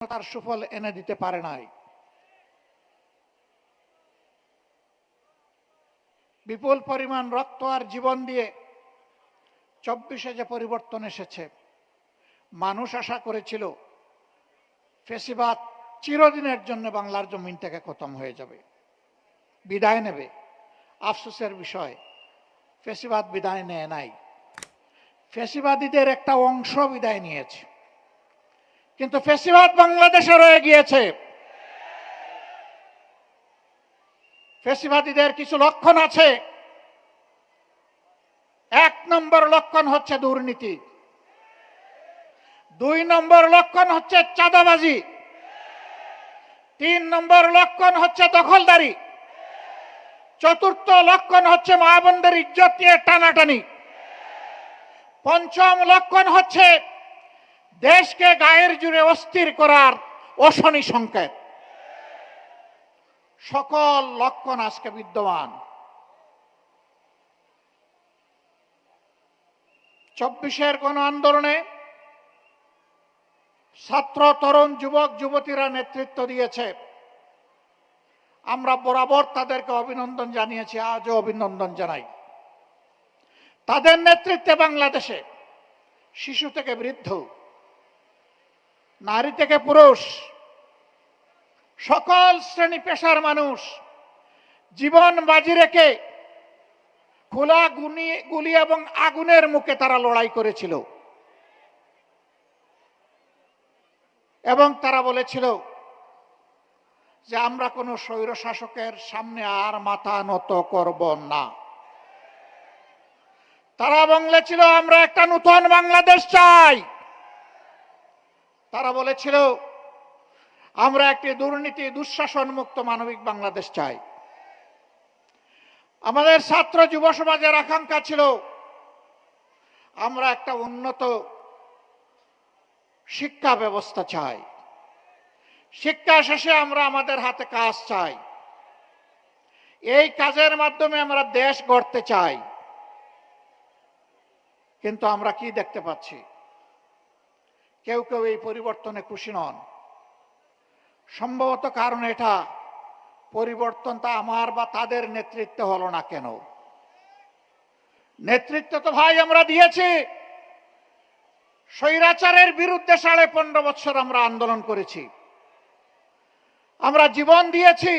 তার সুফল এনে দিতে পারে নাই। বিপুল পরিমাণ রক্ত আর জীবন দিয়ে চব্বিশে যে পরিবর্তন এসেছে, মানুষ আশা করেছিল ফেসিবাদ চিরদিনের জন্য বাংলার জমিন থেকে খতম হয়ে যাবে। বিদায় নেবে। আফসোসের বিষয়, ফেসিবাদ বিদায় নেয় নাই। ফেসিবাদীদের একটা অংশ বিদায় নিয়েছে। কিন্তু ফেসিবাদ বাংলাদেশে রয়ে গিয়েছে। ফেসিবাদীদের কিছু লক্ষণ আছে। এক নম্বর লক্ষণ হচ্ছে দুর্নীতি। দুই নম্বর লক্ষণ হচ্ছে চাঁদাবাজি। তিন নম্বর লক্ষণ হচ্ছে দখলদারি। চতুর্থ লক্ষণ হচ্ছে মা বোনদের ইজ্জত নিয়ে টানাটানি। পঞ্চম লক্ষণ হচ্ছে দেশকে গায়ের জুড়ে অস্থির করার অশনি সংকেত। সকল লক্ষণ আজকে বিদ্যমান। চব্বিশের গণ আন্দোলনে ছাত্র, তরুণ, যুবক, যুবতীরা নেতৃত্ব দিয়েছে। আমরা বরাবর তাদেরকে অভিনন্দন জানিয়েছি, আজও অভিনন্দন জানাই। তাদের নেতৃত্বে বাংলাদেশে শিশু থেকে বৃদ্ধ নারী থেকে পুরুষ। সকল শ্রেণি পেশার মানুষ জীবন বাজি রেখে খোলা গুনি, গুলি এবং আগুনের মুখে তারা লড়াই করেছিল। এবং তারা বলেছিল যে আমরা কোনো স্বৈর শাসকের সামনে আর মাথা নত করব না। তারা বলেছিল, আমরা একটা নতুন বাংলাদেশ চাই। তারা বলেছিল, আমরা একটি দুর্নীতি দুঃশাসন মুক্ত মানবিক বাংলাদেশ চাই। আমাদের ছাত্র যুব সমাজের আকাঙ্ক্ষা ছিল, আমরা একটা উন্নত শিক্ষা ব্যবস্থা চাই। শিক্ষা শেষে আমরা আমাদের হাতে কাজ চাই। এই কাজের মাধ্যমে আমরা দেশ গড়তে চাই। কিন্তু আমরা কি দেখতে পাচ্ছি? কেউ কেউ এই পরিবর্তনে খুশি নন। সম্ভবত কারণ এটা পরিবর্তনটা আমার বা তাদের নেতৃত্বে হলো না কেন। নেতৃত্ব তো ভাই আমরা দিয়েছি। স্বৈরাচারের বিরুদ্ধে সাড়ে পনেরো বছর আমরা আন্দোলন করেছি। আমরা জীবন দিয়েছি।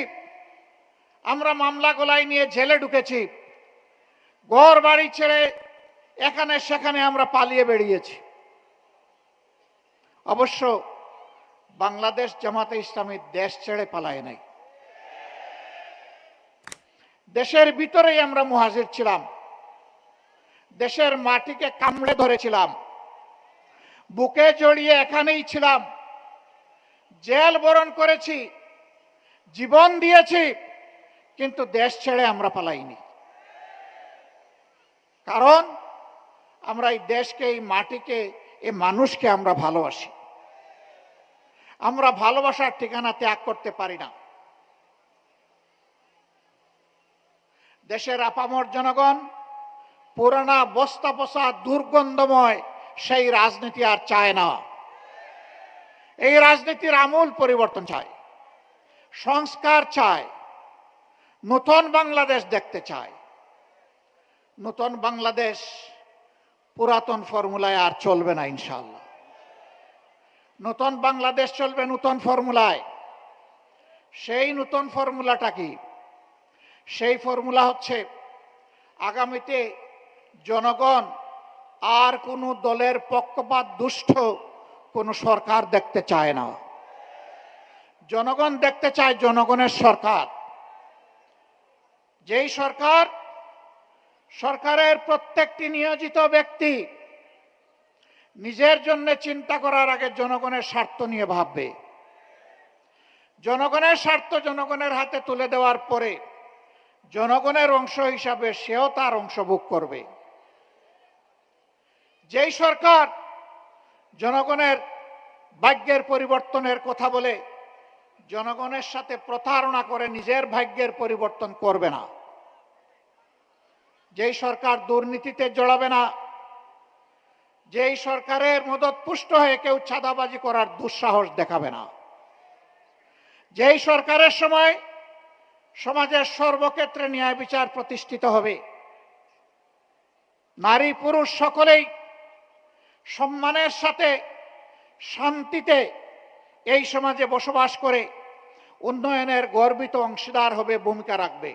আমরা মামলা গোলাই নিয়ে জেলে ঢুকেছি। ঘর বাড়ি ছেড়ে এখানে সেখানে আমরা পালিয়ে বেরিয়েছি অবশ্য বাংলাদেশ জামাতে ইসলামী দেশ ছেড়ে পালায় নাই। দেশের ভিতরেই আমরা মুহাজির ছিলাম। দেশের মাটিকে কামড়ে ধরেছিলাম। বুকে জড়িয়ে এখানেই ছিলাম। জেল বরণ করেছি, জীবন দিয়েছি, কিন্তু দেশ ছেড়ে আমরা পালাইনি। কারণ আমরা এই দেশকে, এই মাটিকে, এই মানুষকে আমরা ভালোবাসি। আমরা ভালোবাসার ঠিকানা ত্যাগ করতে পারি না। দেশের আপামর জনগণ, পুরানা বস্তা বসা দুর্গন্ধময় সেই রাজনীতি আর চায় না। এই রাজনীতির আমূল পরিবর্তন চায়, সংস্কার চায়, নতুন বাংলাদেশ দেখতে চায়। নতুন বাংলাদেশ পুরাতন ফর্মুলায় আর চলবে না ইনশাল্লাহ নতুন বাংলাদেশ চলবে নতুন ফর্মুলায়। সেই নতুন ফর্মুলাটা কি? সেই ফর্মুলা হচ্ছে আগামীতে জনগণ আর কোনো দলের পক্ষপাত, দুষ্ট কোনো সরকার দেখতে চায় না। জনগণ দেখতে চায় জনগণের সরকার। যেই সরকার, সরকারের প্রত্যেকটি নিয়োজিত ব্যক্তি নিজের জন্য চিন্তা করার আগে জনগণের স্বার্থ নিয়ে ভাববে। জনগণের স্বার্থ জনগণের হাতে তুলে দেওয়ার পরে জনগণের অংশ হিসাবে সেও তার অংশ ভোগ করবে। যেই সরকার জনগণের ভাগ্যের পরিবর্তনের কথা বলে জনগণের সাথে প্রতারণা করে নিজের ভাগ্যের পরিবর্তন করবে না। যেই সরকার দুর্নীতিতে জড়াবে না যে এই সরকারের মদত পুষ্ট হয়ে কেউ চাঁদাবাজি করার দুঃসাহস দেখাবে না। যেই সরকারের সময় সমাজের সর্বক্ষেত্রে ন্যায় বিচার প্রতিষ্ঠিত হবে, নারী পুরুষ সকলেই সম্মানের সাথে শান্তিতে এই সমাজে বসবাস করে উন্নয়নের গর্বিত অংশীদার হবে, ভূমিকা রাখবে।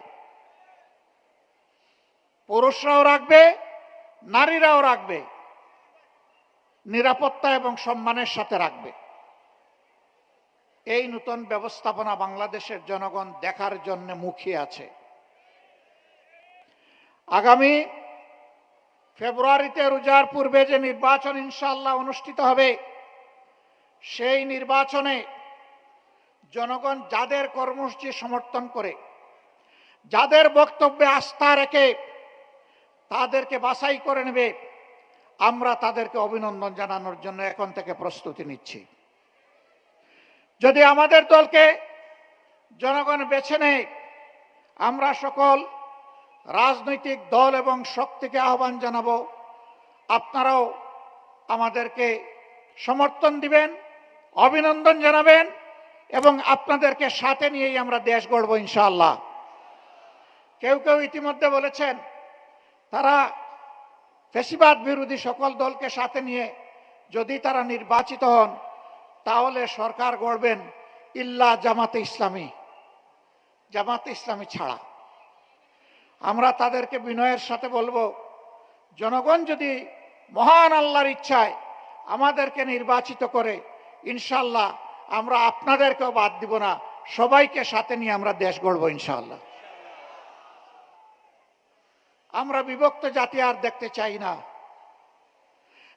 পুরুষরাও রাখবে, নারীরাও রাখবে। নিরাপত্তা এবং সম্মানের সাথে রাখবে। এই নতুন ব্যবস্থাপনা বাংলাদেশের জনগণ দেখার জন্য মুখিয়ে আছে। আগামী ফেব্রুয়ারিতে রোজার পূর্বে যে নির্বাচন ইনশাল্লাহ অনুষ্ঠিত হবে, সেই নির্বাচনে জনগণ যাদের কর্মসূচি সমর্থন করে, যাদের বক্তব্যে আস্থা রেখে তাদেরকে বাছাই করে নেবে আমরা তাদেরকে অভিনন্দন জানানোর জন্য এখন থেকে প্রস্তুতি নিচ্ছি। যদি আমাদের দলকে জনগণ বেছে নেয়, আমরা সকল রাজনৈতিক দল এবং শক্তিকে আহ্বান জানাব, আপনারাও আমাদেরকে সমর্থন দিবেন, অভিনন্দন জানাবেন এবং আপনাদেরকে সাথে নিয়েই আমরা দেশ গড়ব ইনশাআল্লাহ। কেউ কেউ ইতিমধ্যে বলেছেন, তারা ফেসিবাদ বিরোধী সকল দলকে সাথে নিয়ে যদি তারা নির্বাচিত হন, তাহলে সরকার গড়বেন ইল্লা জামাতে ইসলামী। জামাতে ইসলামী ছাড়া। আমরা তাদেরকে বিনয়ের সাথে বলব, জনগণ যদি মহান আল্লাহর ইচ্ছায় আমাদেরকে নির্বাচিত করে ইনশাল্লাহ আমরা আপনাদেরকেও বাদ দিব না, সবাইকে সাথে নিয়ে আমরা দেশ গড়ব ইনশাল্লাহ আমরা বিভক্ত জাতি আর দেখতে চাই না।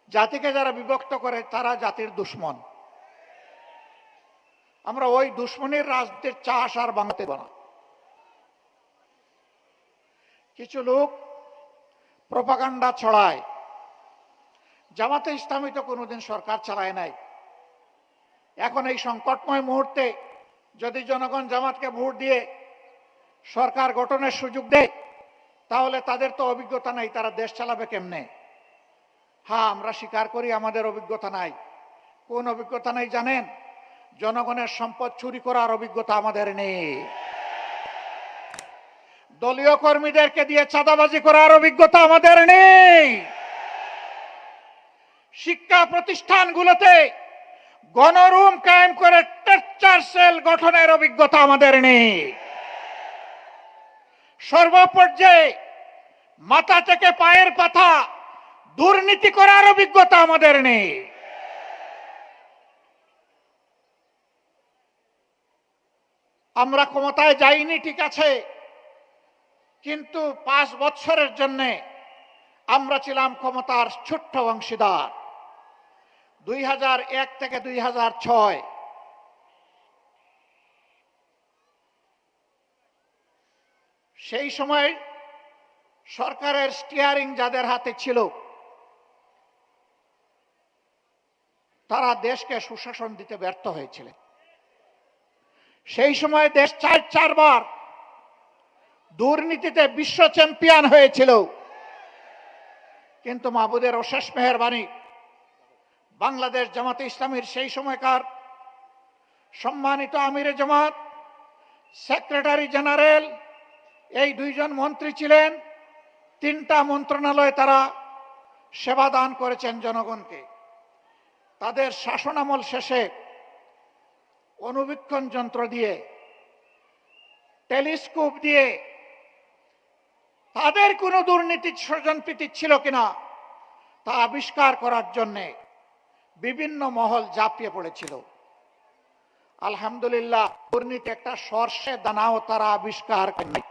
জাতিকে যারা বিভক্ত করে, তারা জাতির দুশ্মন। আমরা ওই দুশ্মনের রাজনীতির চাষ আর বাংলাতে না। কিছু লোক প্রপাগান্ডা ছড়ায়। জামাতে ইসলামী তো কোনোদিন সরকার চালায় নাই। এখন এই সংকটময় মুহূর্তে যদি জনগণ জামাতকে ভোট দিয়ে সরকার গঠনের সুযোগ দেয় তাহলে তাদের তো অভিজ্ঞতা নাই, তারা দেশ চালাবে কেমনে? হ্যাঁ আমরা স্বীকার করি আমাদের অভিজ্ঞতা নাই। কোন অভিজ্ঞতা নাই জানেন? জনগণের সম্পদ চুরি করার অভিজ্ঞতা আমাদের নেই। দলীয় কর্মীদেরকে দিয়ে চাঁদাবাজি করার অভিজ্ঞতা আমাদের নেই। শিক্ষা প্রতিষ্ঠানগুলোতে গণরুম কায়েম করে টেকচার সেল গঠনের অভিজ্ঞতা আমাদের নেই। সর্বপর্যায়ে মাথা থেকে পায়ের পাথা দুর্নীতি করার অভিজ্ঞতা আমাদের নেই। আমরা ক্ষমতায় যাইনি, ঠিক আছে, কিন্তু পাঁচ বছরের জন্য আমরা ছিলাম ক্ষমতার ছোট্ট অংশীদার। দুই হাজার এক থেকে দুই হাজার ছয় সেই সময় সরকারের স্টিয়ারিং যাদের হাতে ছিল, তারা দেশকে সুশাসন দিতে ব্যর্থ হয়েছিলেন। সেই সময় দেশ চার, চারবার দুর্নীতিতে বিশ্ব চ্যাম্পিয়ন হয়েছিল। কিন্তু মাহবুদের অশেষ মেহরবানি বাংলাদেশ জামাতে ইসলামীর সেই সময়কার সম্মানিত আমিরে জামাত, সেক্রেটারি জেনারেল এই দুইজন মন্ত্রী ছিলেন। তিনটা মন্ত্রণালয়ে তারা সেবা দান করেছেন জনগণকে। তাদের শাসনামল শেষে অনুবীক্ষণ যন্ত্র দিয়ে, টেলিস্কোপ দিয়ে তাদের কোনো দুর্নীতি স্বজনপ্রীতি ছিল কিনা তা আবিষ্কার করার জন্যে বিভিন্ন মহল ঝাঁপিয়ে পড়েছিল। আলহামদুলিল্লাহ, দুর্নীতি একটা সর্ষে দানাও তারা আবিষ্কার করেনি।